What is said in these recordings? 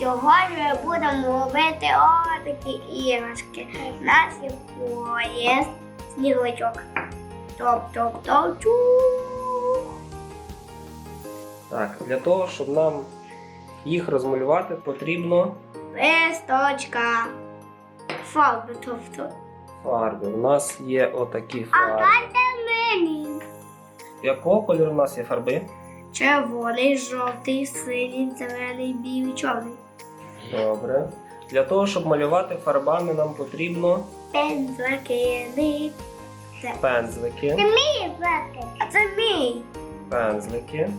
Сьогодні ми будемо робити отакі іграшки. У нас є поїзд, сніговичок. Топ-топ-топ-чу. Так, для того, щоб нам їх розмалювати, потрібно Листочка. Фарби, тобто. фарби. У нас є отакі А фарби. дайте мені. Якого кольору у нас є фарби? Червоний, жовтий, синій, зелений, білий, чорний. Добре. Для того, щоб малювати фарбами, нам потрібно Пензлики, ни- Це пензлики. мій пензлик. А це мій. Пензлики.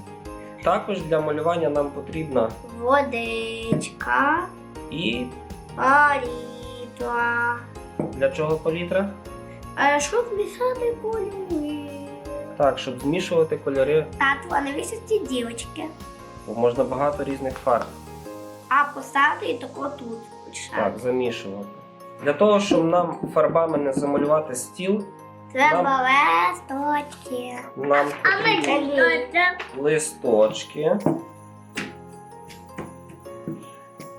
Також для малювання нам потрібна Водичка. і Палітра. для чого палітра? А що змішати кольори? Так, щоб змішувати кольори, Тату, а навіщо ці дівочки? бо можна багато різних фарб. А поставити і тако тут. Так, замішувати. Для того, щоб нам фарбами не замалювати стіл, Треба листочки. нам потрібні листочки.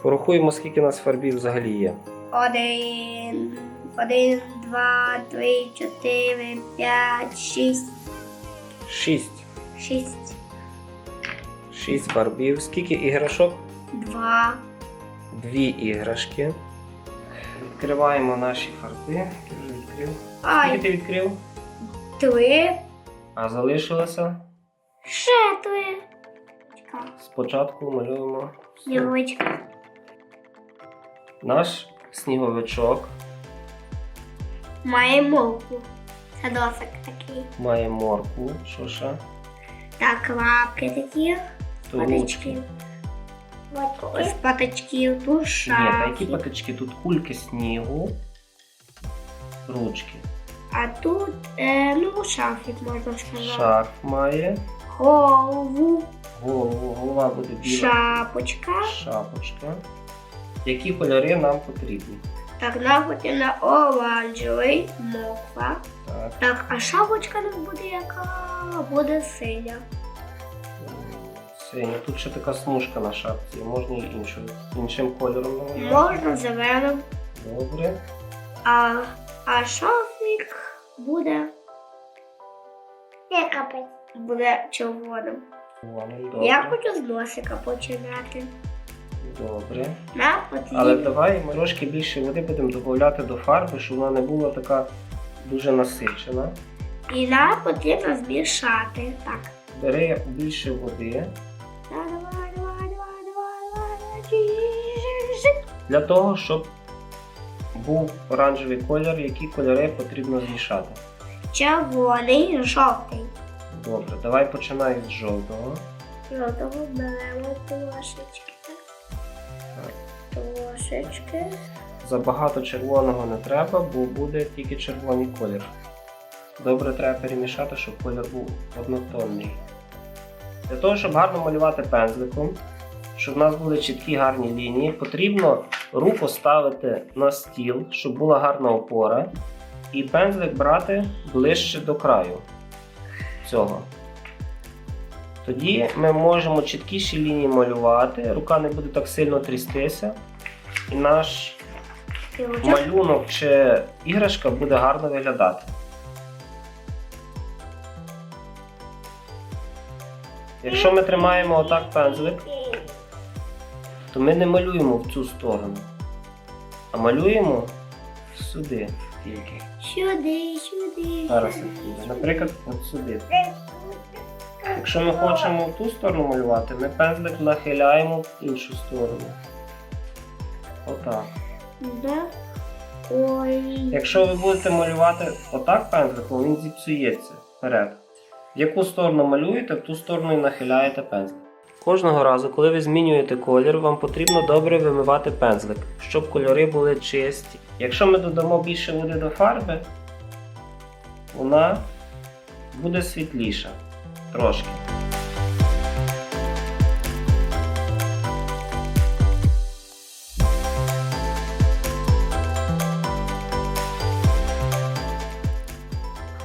Порахуємо, скільки у нас фарбів взагалі є. Один, один, два, три, чотири, п'ять, шість. Шість. Шість. Шість фарбів. Скільки іграшок? Два. Дві іграшки. Відкриваємо наші. Я вже відкрив. Скільки ти відкрив? три. А залишилося. Ще три. Чекай. Спочатку малюємо Дівочка. наш сніговичок. Має мовку. Це досик такий. Має морку. Що ще? Так, лапки такі. Паточки. Ось паточки, тут Ні, та які патички? Тут кульки снігу, ручки. А тут, е, ну, шафік, можна сказати. Шарф має, Голову, голову, голова буде біла. шапочка. Шапочка. Які кольори нам потрібні? Так, нам потрібно оранжевий, моква. Так, Так, а шапочка нам буде яка? Буде синя. Синя. Тут ще така смужка на шапці. Можна і іншою, іншим кольором намалювати. Можна зеленим. Добре. А, а шафік буде. Буде червоним. Добре. Я хочу з носика починати. Добре. Потрібно. Але давай ми трошки більше води будемо додавати до фарби, щоб вона не була така дуже насичена. І нам потрібно змішати. Так. Бери більше води. Для того, щоб був оранжевий колір, які кольори потрібно змішати. Червоний, жовтий. Добре, давай починай з жовтого. Жовтого беремо трошечки. Так. Трошечки. Забагато червоного не треба, бо буде тільки червоний колір. Добре треба перемішати, щоб колір був однотонний. Для того, щоб гарно малювати пензликом, щоб в нас були чіткі гарні лінії, потрібно руку ставити на стіл, щоб була гарна опора, і пензлик брати ближче до краю цього. Тоді ми можемо чіткіші лінії малювати, рука не буде так сильно трястися, і наш малюнок чи іграшка буде гарно виглядати. Якщо ми тримаємо отак пензлик, то ми не малюємо в цю сторону, а малюємо сюди тільки. Сюди, сюди. Зараз. Наприклад, от сюди. Якщо ми хочемо в ту сторону малювати, ми пензлик нахиляємо в іншу сторону. Отак. Да. Ой. Якщо ви будете малювати отак пензликом, він зіпсується вперед. В яку сторону малюєте, в ту сторону і нахиляєте пензлик. Кожного разу, коли ви змінюєте колір, вам потрібно добре вимивати пензлик, щоб кольори були чисті. Якщо ми додамо більше води до фарби, вона буде світліша трошки.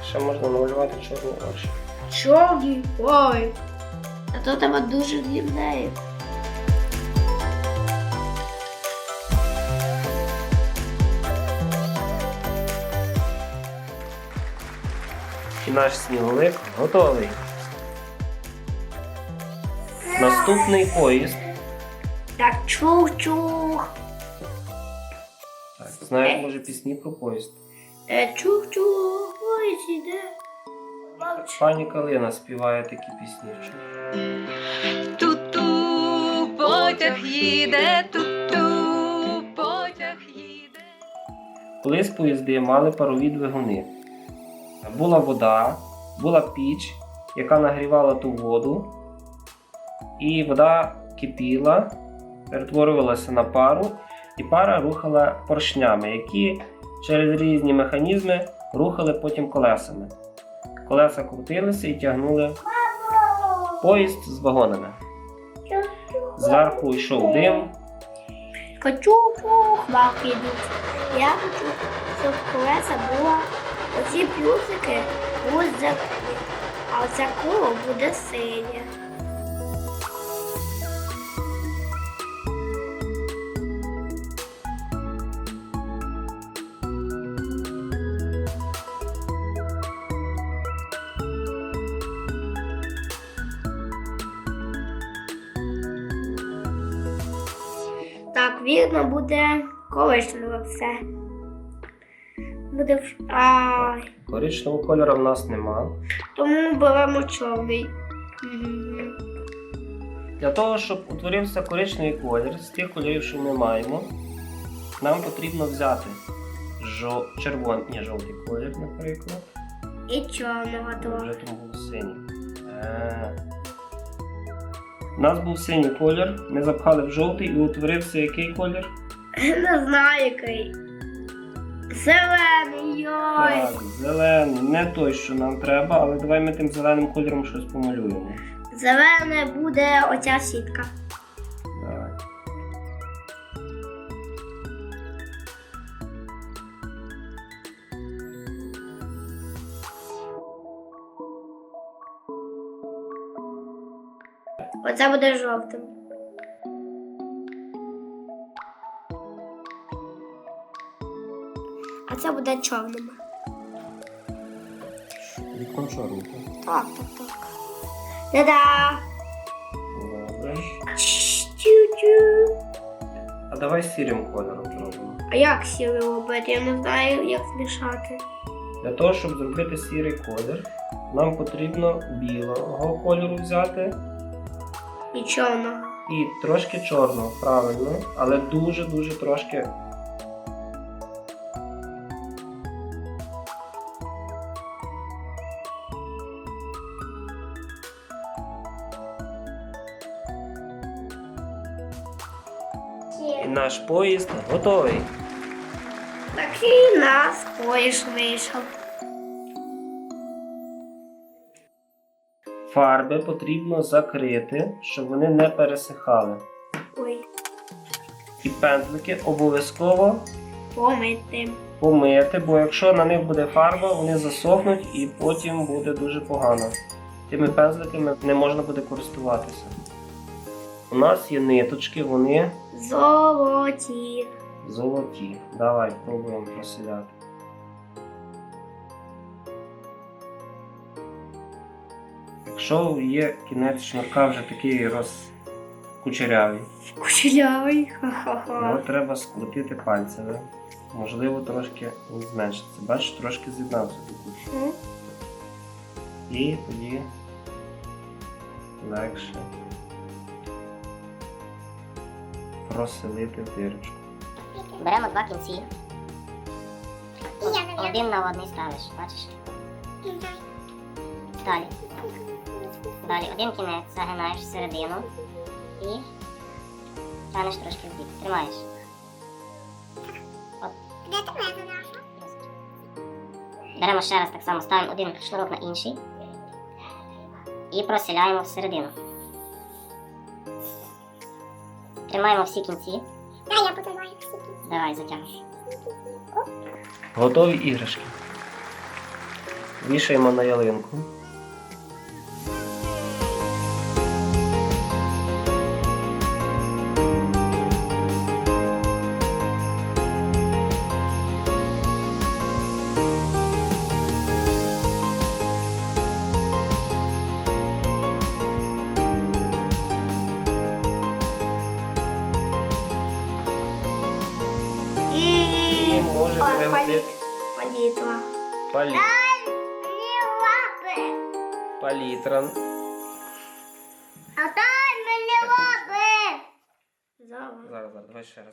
Ще можна намалювати чорні очі. Чорний. Ой. А то там дуже гнівнеє. І наш сніговик готовий. Наступний поїзд. Так чух-чух. Так, Знаєш, е. може, пісні про поїзд. Е, чух-чух, поїзд іде. Пані Калина співає такі пісні. Ту-ту, потяг їде, ту-ту, потяг їде. Колись поїзди мали парові двигуни. Була вода, була піч, яка нагрівала ту воду, і вода кипіла, перетворювалася на пару, і пара рухала поршнями, які через різні механізми рухали потім колесами. Колеса крутилися і тягнули поїзд з вагонами. Зверху йшов дим, Чух-чух, мавки йдуть. Я хочу, щоб колеса була, оці плюсики будуть зелені, а оце коло буде синє. Так, вірно, буде коричневе все. Буде в- Ай. коричневого кольору в нас нема. Тому беремо чорний. Для того, щоб утворився коричневий колір з тих кольорів, що ми маємо, нам потрібно взяти жо... червоний, жовтий колір, наприклад. І чорного Вже був синій. У нас був синій колір, ми запхали в жовтий і утворився який колір? Не знаю який. Зелений, йой. Так, зелений, не той, що нам треба, але давай ми тим зеленим кольором щось помалюємо. Зелене буде оця сітка. Оце буде жовтим. А це буде чорним. Вікон чорний. так? Так, так, так. Добре. Чу-чу. А давай сірим кольором зробимо. А як сіли робити? Я не знаю, як змішати. Для того, щоб зробити сірий колір, нам потрібно білого кольору взяти І чорного. і трошки чорного, правильно, але дуже-дуже трошки. І наш поїзд готовий. Такий нас поїж вийшов. Фарби потрібно закрити, щоб вони не пересихали. Ой, І пензлики обов'язково помити. помити, бо якщо на них буде фарба, вони засохнуть і потім буде дуже погано. Тими пензликами не можна буде користуватися. У нас є ниточки, вони Золоті. золоті. Давай пробуємо просіляти. Якщо є кінець шнурка вже такий розкучерявий, Кучерявий. Ха-ха-ха. його треба скрутити пальцями. Можливо, трошки він зменшиться. Бачиш, трошки з'єднався до кучі. М? І тоді легше проселити дирочку. Беремо два кінці. Один на одний ставиш, бачиш? Далі. Далі один кінець загинаєш всередину і тянеш трошки в бік. Тримаєш. От. Беремо ще раз так само, ставимо один шнурок на інший і просіляємо всередину. Тримаємо всі кінці. Давай затягуй. Готові іграшки. Вішаємо на ялинку. може Ой, другим паліт. слід Палітва. палі... Мені лапи. палітра. А дай мені лапи. Зараз. Зараз, зараз, давай ще раз.